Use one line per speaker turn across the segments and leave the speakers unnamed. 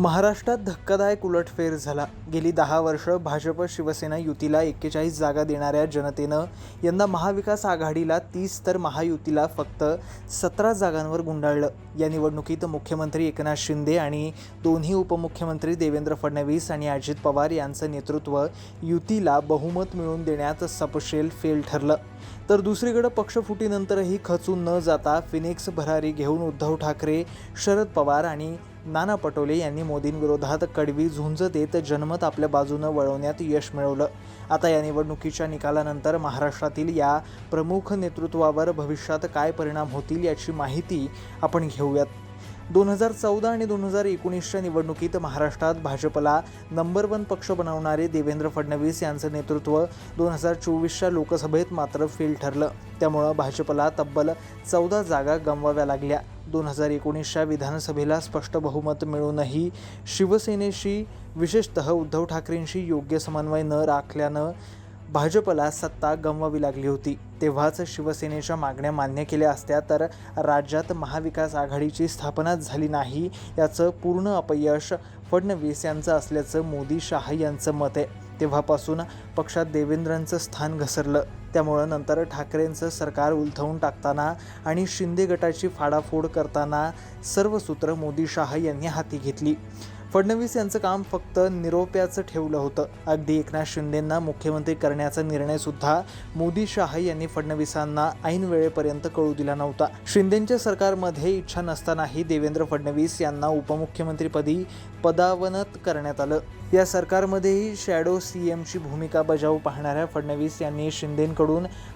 महाराष्ट्रात धक्कादायक उलटफेर झाला. गेली दहा वर्ष भाजप शिवसेना युतीला एक्केचाळीस जागा देणाऱ्या जनतेनं यंदा महाविकास आघाडीला तीस तर महायुतीला फक्त सतरा जागांवर गुंडाळलं. या निवडणुकीत मुख्यमंत्री एकनाथ शिंदे आणि दोन्ही उपमुख्यमंत्री देवेंद्र फडणवीस आणि अजित पवार यांचं नेतृत्व युतीला बहुमत मिळवून देण्यात सपशेल फेल ठरलं. तर दुसरीकडे पक्षफुटीनंतरही खचून न जाता फिनिक्स भरारी घेऊन उद्धव ठाकरे शरद पवार आणि नाना पटोले यांनी मोदींविरोधात कडवी झुंज देत जनमत आपल्या बाजूनं वळवण्यात यश मिळवलं. आता या निवडणुकीच्या निकालानंतर महाराष्ट्रातील या प्रमुख नेतृत्वावर भविष्यात काय परिणाम होतील याची माहिती आपण घेऊयात. दोन हजार चौदा आणि दोन हजार एकोणीसच्या निवडणुकीत महाराष्ट्रात भाजपला नंबर वन पक्ष बनवणारे देवेंद्र फडणवीस यांचं नेतृत्व दोन हजार चोवीसच्या लोकसभेत मात्र फेल ठरलं. त्यामुळं भाजपला तब्बल चौदा जागा गमवाव्या लागल्या. दोन हजार एकोणीसच्या विधानसभेला स्पष्ट बहुमत मिळूनही शिवसेनेशी विशेषतः उद्धव ठाकरेंशी योग्य समन्वय न राखल्यानं भाजपला सत्ता गमवावी लागली होती. तेव्हाच शिवसेनेच्या मागण्या मान्य केल्या असत्या तर राज्यात महाविकास आघाडीची स्थापनाच झाली नाही याचं पूर्ण अपयश फडणवीस यांचं असल्याचं मोदी शाह यांचं मत आहे. तेव्हापासून पक्षात देवेंद्रांचं स्थान घसरलं. त्यामुळं नंतर ठाकरेंचं सरकार उलथवून टाकताना आणि शिंदे गटाची फाडाफोड करताना सर्व सूत्र मोदी शाह यांनी हाती घेतली. फडणवीस यांचं काम फक्त निरोप्याचं ठेवलं होतं. अगदी एकनाथ शिंदेंना मुख्यमंत्री करण्याचा निर्णयसुद्धा मोदी शाह यांनी फडणवीसांना ऐन वेळेपर्यंत कळू दिला नव्हता. शिंदेंच्या सरकारमध्ये इच्छा नसतानाही देवेंद्र फडणवीस यांना उपमुख्यमंत्रीपदी पदावनत करण्यात आलं. या सरकारमध्येही शॅडो सी एमची भूमिका बजावू पाहणाऱ्या फडणवीस यांनी शिंदेंकडून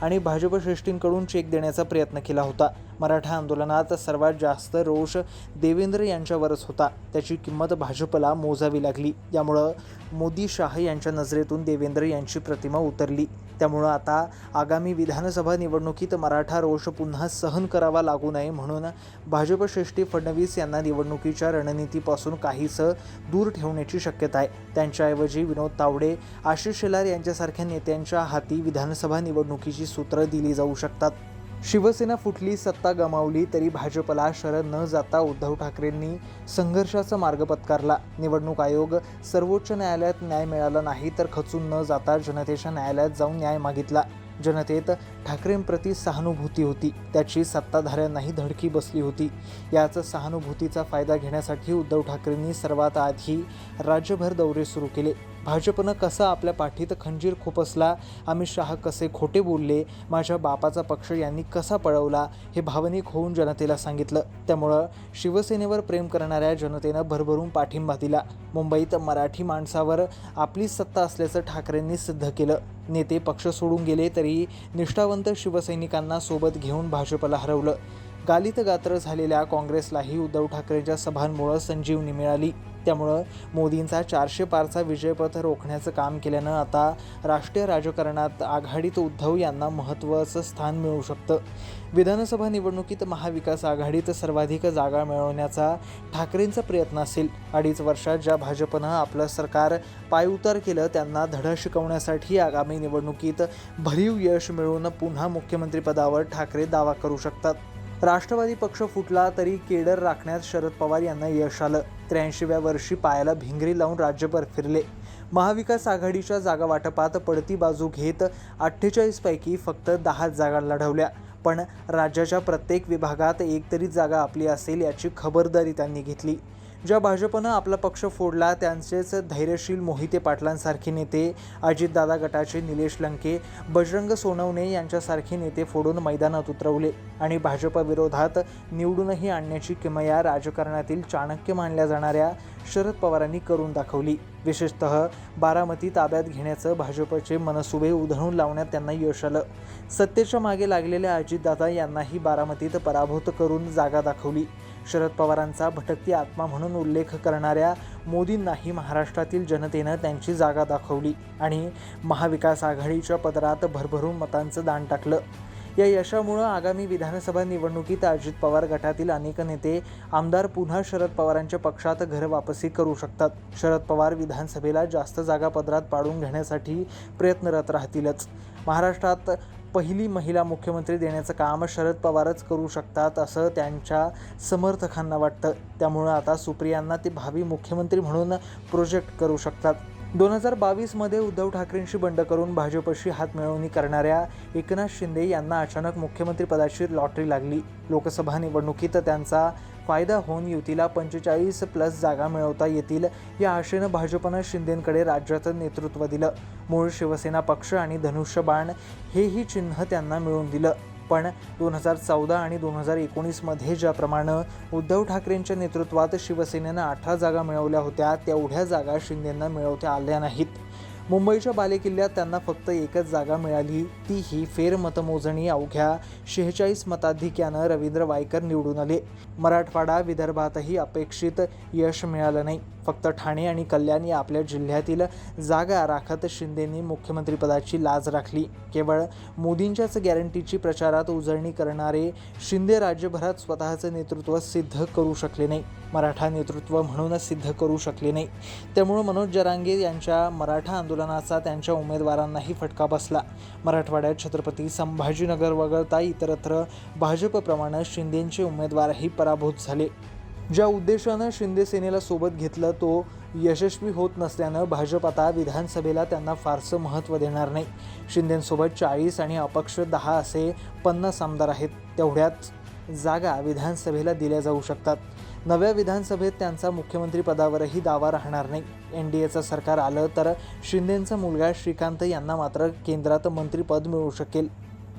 आणि भाजप श्रेष्ठींकडून चेक देण्याचा प्रयत्न केला होता. मराठा आंदोलनात सर्वात जास्त रोष देवेंद्र यांच्यावरच होता. त्याची किंमत भाजपला मोजावी लागली. यामुळं मोदी शाह यांच्या नजरेतून देवेंद्र यांची प्रतिमा उतरली. त्यामुळं आता आगामी विधानसभा निवडणुकीत मराठा रोष पुन्हा सहन करावा लागू नये म्हणून भाजप श्रेष्ठी फडणवीस यांना निवडणुकीच्या रणनीतीपासून काहीसं दूर ठेवण्याची शक्यता आहे. त्यांच्याऐवजी विनोद तावडे आशिष शेलार यांच्यासारख्या नेत्यांच्या हाती विधानसभा निवडणुकीची सूत्रं दिली जाऊ शकतात. शिवसेना फुटली सत्ता गमावली तरी भाजपला शरण न जाता उद्धव ठाकरेंनी संघर्षाचा मार्ग पत्कारला. निवडणूक आयोग सर्वोच्च न्यायालयात न्याय मिळाला नाही तर खचून न जाता जनतेच्या न्यायालयात जाऊन न्याय मागितला. जनतेत ठाकरेंप्रती सहानुभूती होती. त्याची सत्ताधाऱ्यांनाही धडकी बसली होती. याच सहानुभूतीचा फायदा घेण्यासाठी उद्धव ठाकरेंनी सर्वात आधी राज्यभर दौरे सुरू केले. भाजपनं कसा आपल्या पाठीत खंजीर खुपसला? अमित शहा कसे खोटे बोलले? माझ्या बापाचा पक्ष यांनी कसा पळवला? हे भावनिक होऊन जनतेला सांगितलं. त्यामुळं शिवसेनेवर प्रेम करणाऱ्या जनतेनं भरभरून पाठिंबा दिला. मुंबईत मराठी माणसावर आपली सत्ता असल्याचं ठाकरेंनी सिद्ध केलं. नेते पक्ष सोडून गेले तरी निष्ठावंत शिवसैनिकांना सोबत घेऊन भाजपला हरवलं. गालित गात्र झालेल्या काँग्रेसलाही उद्धव ठाकरेंच्या सभांमुळं संजीवनी मिळाली. त्यामुळं मोदींचा चारशे पारचा विजयपथ रोखण्याचं काम केल्यानं आता राष्ट्रीय राजकारणात आघाडीत उद्धव यांना महत्त्वाचं स्थान मिळू शकतं. विधानसभा निवडणुकीत महाविकास आघाडीत सर्वाधिक जागा मिळवण्याचा ठाकरेंचा प्रयत्न असेल. अडीच वर्षात ज्या भाजपनं आपलं सरकार पायउतार केलं त्यांना धडा शिकवण्यासाठी आगामी निवडणुकीत भरीव यश मिळवून पुन्हा मुख्यमंत्रीपदावर ठाकरे दावा करू शकतात. राष्ट्रवादी पक्ष फुटला तरी केडर राखण्यात शरद पवार यांना यश आलं. त्र्याऐंशीव्या वर्षी पायाला भिंगरी लावून राज्यभर फिरले. महाविकास आघाडीच्या जागा वाटपात पडती बाजू घेत अठ्ठेचाळीसपैकी फक्त दहा जागा लढवल्या. पण राज्याच्या प्रत्येक विभागात एक तरी जागा आपली असेल याची खबरदारी त्यांनी घेतली. ज्या भाजपनं आपला पक्ष फोडला त्यांचेच धैर्यशील मोहिते पाटलांसारखे नेते अजितदादा गटाचे निलेश लंके बजरंग सोनवणे यांच्यासारखे नेते फोडून मैदानात उतरवले आणि भाजपविरोधात निवडूनही आणण्याची किमया राजकारणातील चाणक्य मानल्या जाणाऱ्या शरद पवारांनी करून दाखवली. विशेषतः बारामती ताब्यात घेण्याचं भाजपचे मनसुबे उधळून लावण्यात त्यांना यश आलं. सत्तेच्या मागे लागलेल्या अजितदादा यांनाही बारामतीत पराभूत करून जागा दाखवली. शरद पवारांचा भटकती आत्मा म्हणून उल्लेख करणाऱ्या मोदींनाही महाराष्ट्रातील जनतेनं त्यांची जागा दाखवली आणि महाविकास आघाडीच्या पदरात भरभरून मतांचं दान टाकलं. या यशामुळं आगामी विधानसभा निवडणुकीत अजित पवार गटातील अनेक नेते आमदार पुन्हा शरद पवारांच्या पक्षात घर वापसी करू शकतात. शरद पवार विधानसभेला जास्त जागा पदरात पाडून घेण्यासाठी प्रयत्नरत राहतीलच. महाराष्ट्रात पहिली महिला मुख्यमंत्री देण्याचं काम शरद पवारच करू शकतात असं त्यांच्या समर्थकांना वाटतं. त्यामुळं आता सुप्रियांना ते भावी मुख्यमंत्री म्हणून प्रोजेक्ट करू शकतात. दोन हजार बावीसमध्ये उद्धव ठाकरेंशी बंड करून भाजपशी हातमिळवणी करणाऱ्या एकनाथ शिंदे यांना अचानक मुख्यमंत्रीपदाची लॉटरी लागली. लोकसभा निवडणुकीत त्यांचा फायदा होऊन युतीला पंचेचाळीस प्लस जागा मिळवता येतील या आशेनं भाजपनं शिंदेंकडे राज्याचं नेतृत्व दिलं. मूळ शिवसेना पक्ष आणि धनुष्यबाण हेही चिन्ह त्यांना मिळवून दिलं. पण दोन हजार चौदा आणि दोन हजार एकोणीसमध्ये ज्याप्रमाणे उद्धव ठाकरेंच्या नेतृत्वात शिवसेनेनं अठरा जागा मिळवल्या होत्या तेवढ्या जागा शिंदेंना मिळवता आल्या नाहीत. मुंबईच्या बालेकिल्ल्यात त्यांना फक्त एकच जागा मिळाली ती ही फेरमतमोजणी अवघ्या शेहेचाळीस मताधिक्यानं रवींद्र वायकर निवडून आले. मराठवाडा विदर्भातही अपेक्षित यश मिळालं नाही. फक्त ठाणे आणि कल्याण या आपल्या जिल्ह्यातील जागा राखत शिंदेंनी मुख्यमंत्रीपदाची लाज राखली. केवळ मोदींच्याच गॅरंटीची प्रचारात उजळणी करणारे शिंदे राज्यभरात स्वतःचं नेतृत्व सिद्ध करू शकले नाही. मराठा नेतृत्व म्हणूनच सिद्ध करू शकले नाही. त्यामुळं मनोज जरांगे यांच्या मराठा आंदोलनाचा त्यांच्या उमेदवारांनाही फटका बसला. मराठवाड्यात छत्रपती संभाजीनगर वगळता इतरत्र भाजपप्रमाणे शिंदेंचे उमेदवारही पराभूत झाले. ज्या उद्देशानं शिंदे सेनेला सोबत घेतलं तो यशस्वी होत नसल्यानं भाजप आता विधानसभेला त्यांना फारसं महत्त्व देणार नाही. शिंदेंसोबत चाळीस आणि अपक्ष दहा असे पन्नास आमदार आहेत. तेवढ्याच जागा विधानसभेला दिल्या जाऊ शकतात. नव्या विधानसभेत त्यांचा मुख्यमंत्रीपदावरही दावा राहणार नाही. एन डी एचं सरकार आलं तर शिंदेंचा मुलगा श्रीकांत यांना मात्र केंद्रात मंत्रीपद मिळू शकेल.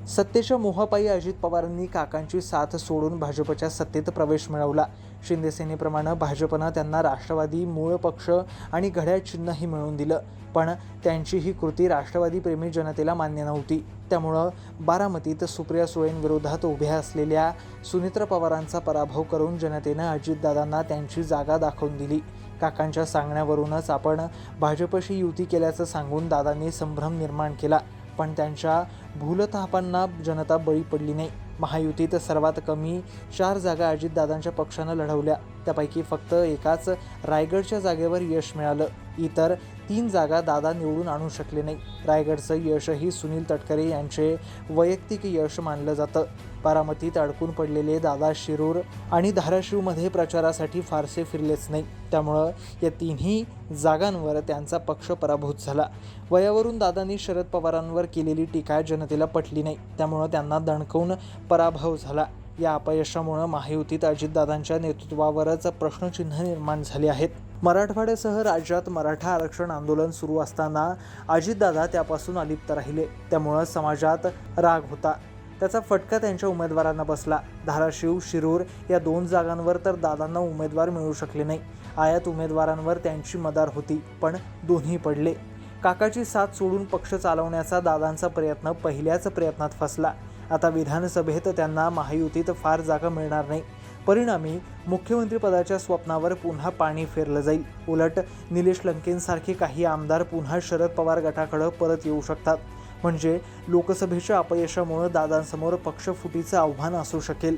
सत्तेच्या मोहापायी अजित पवारांनी काकांची साथ सोडून भाजपच्या सत्तेत प्रवेश मिळवला. शिंदेसेनेप्रमाणे भाजपनं त्यांना राष्ट्रवादी मूळ पक्ष आणि घड्याळ चिन्हही मिळवून दिलं. पण त्यांची ही कृती राष्ट्रवादी प्रेमी जनतेला मान्य नव्हती. त्यामुळं बारामतीत सुप्रिया सुळेंविरोधात उभ्या असलेल्या सुनित्रा पवारांचा पराभव करून जनतेनं अजितदादांना त्यांची जागा दाखवून दिली. काकांच्या सांगण्यावरूनच आपण भाजपशी युती केल्याचं सांगून दादांनी संभ्रम निर्माण केला. पण त्यांच्या भूलथापांना जनता बळी पडली नाही. महायुतीत सर्वात कमी चार जागा अजितदादांच्या पक्षानं लढवल्या. त्यापैकी फक्त एकाच रायगडच्या जागेवर यश मिळालं. इतर तीन जागा दादा निवडून आणू शकले नाही. रायगडचं यशही सुनील तटकरे यांचे वैयक्तिक यश मानलं जातं. बारामतीत अडकून पडलेले दादा शिरूर आणि धाराशिवमध्ये प्रचारासाठी फारसे फिरलेच नाही. त्यामुळं या तिन्ही जागांवर त्यांचा पक्ष पराभूत झाला. वयावरून दादांनी शरद पवारांवर केलेली टीका जनतेला पटली नाही. त्यामुळं त्यांना दणकवून पराभव झाला. या अपयशामुळं महायुतीत अजितदादांच्या नेतृत्वावरच प्रश्नचिन्ह निर्माण झाले आहेत. मराठवाड्यासह राज्यात मराठा आरक्षण आंदोलन सुरू असताना अजितदादा त्यापासून अलिप्त राहिले. त्यामुळं समाजात राग होता. त्याचा फटका त्यांच्या उमेदवारांना बसला. धाराशिव शिरूर या दोन जागांवर तर दादांना उमेदवार मिळू शकले नाही. आयात उमेदवारांवर त्यांची मदार होती पण दोन्ही पडले. काकाची साथ सोडून पक्ष चालवण्याचा दादांचा प्रयत्न पहिल्याच प्रयत्नात फसला. आता विधानसभेत त्यांना महायुतीत फार जागा मिळणार नाही. परिणामी मुख्यमंत्रीपदाच्या स्वप्नावर पुन्हा पाणी फेरलं जाईल. उलट निलेश लंकेंसारखे काही आमदार पुन्हा शरद पवार गटाकडं परत येऊ शकतात. म्हणजे लोकसभेच्या अपयशामुळं दादांसमोर पक्षफुटीचं आव्हान असू शकेल.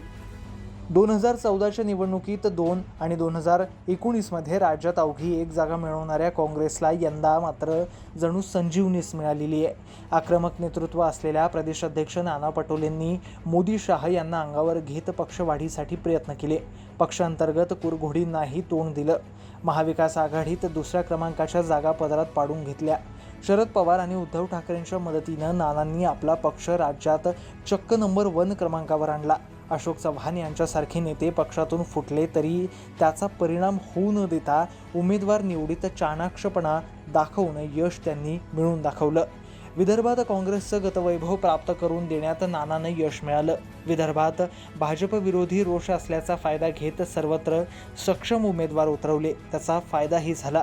दोन हजार चौदाच्या निवडणुकीत दोन आणि दोन हजार एकोणीसमध्ये राज्यात अवघी एक जागा मिळवणाऱ्या काँग्रेसला यंदा मात्र जणू संजीवनीच मिळालेली आहे. आक्रमक नेतृत्व असलेल्या प्रदेशाध्यक्ष नाना पटोलेंनी मोदी शाह यांना अंगावर घेत पक्षवाढीसाठी प्रयत्न केले. पक्षांतर्गत कुरघोडींनाही तोंड दिलं. महाविकास आघाडीत दुसऱ्या क्रमांकाच्या जागा पदरात पाडून घेतल्या. शरद पवार आणि उद्धव ठाकरेंच्या मदतीनं नानांनी आपला पक्ष राज्यात चक्क नंबर वन क्रमांकावर आणला. अशोक चव्हाण यांच्यासारखे नेते पक्षातून फुटले तरी त्याचा परिणाम होऊ न देता उमेदवार निवडीत चाणाक्षपणा दाखवून यश त्यांनी मिळून दाखवलं. विदर्भात काँग्रेसचं गतवैभव प्राप्त करून देण्यात नानानं यश मिळालं. विदर्भात भाजप विरोधी रोष असल्याचा फायदा घेत सर्वत्र सक्षम उमेदवार उतरवले. त्याचा फायदाही झाला.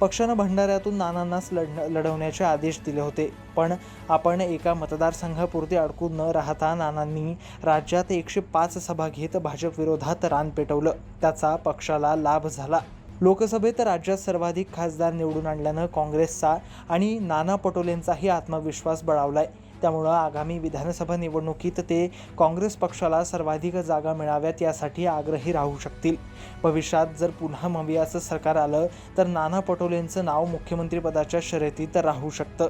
पक्षानं भंडाऱ्यातून नानांनाच लढ लढवण्याचे आदेश दिले होते. पण आपण एका मतदारसंघापुरते अडकून न राहता नानांनी राज्यात एकशे पाच सभा घेत भाजपविरोधात रान पेटवलं. त्याचा पक्षाला लाभ झाला. लोकसभेत राज्यात सर्वाधिक खासदार निवडून आणल्यानं काँग्रेसचा आणि नाना पटोलेंचाही आत्मविश्वास बळावलाय. त्यामुळं आगामी विधानसभा निवडणुकीत ते काँग्रेस पक्षाला सर्वाधिक जागा मिळाव्यात यासाठी आग्रही राहू शकतील. भविष्यात जर पुन्हा मवियाचं सरकार आलं तर नाना पटोलेंचं नाव मुख्यमंत्रीपदाच्या शर्यतीत राहू शकतं.